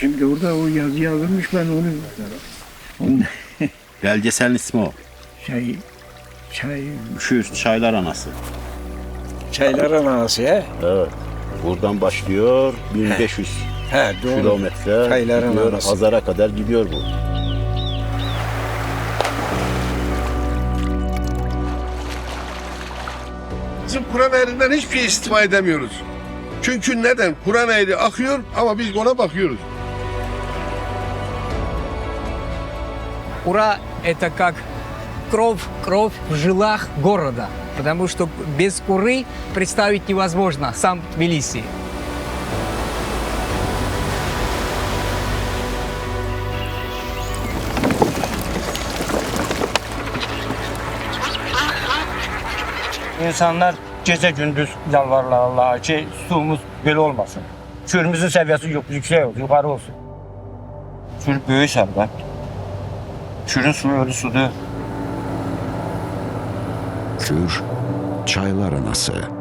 Şimdi orada o yazı yazılmış ben onu onun Belgeselin ismi o. şey şey Şu çaylar anası. çaylar anası he. Evet. Buradan başlıyor 1500 He doğru. kilometre Çayların gidiyor, arası. Hazar'a kadar gidiyor bu. Bizim Kur'an ehlinden hiçbir şey istifade edemiyoruz. Çünkü neden? Kur'an ehli akıyor ama biz ona bakıyoruz. Ура – это как кровь, кровь в жилах города. Потому что без куры представить невозможно сам Тбилиси. İnsanlar gece gündüz yalvarırlar Allah'a ki suyumuz böyle olmasın. Suyumuzun seviyesi yok, yüksek olsun, yukarı olsun. Sür böyük sərvət. Sürün suyu ölü sudur. Kür, çaylar anası.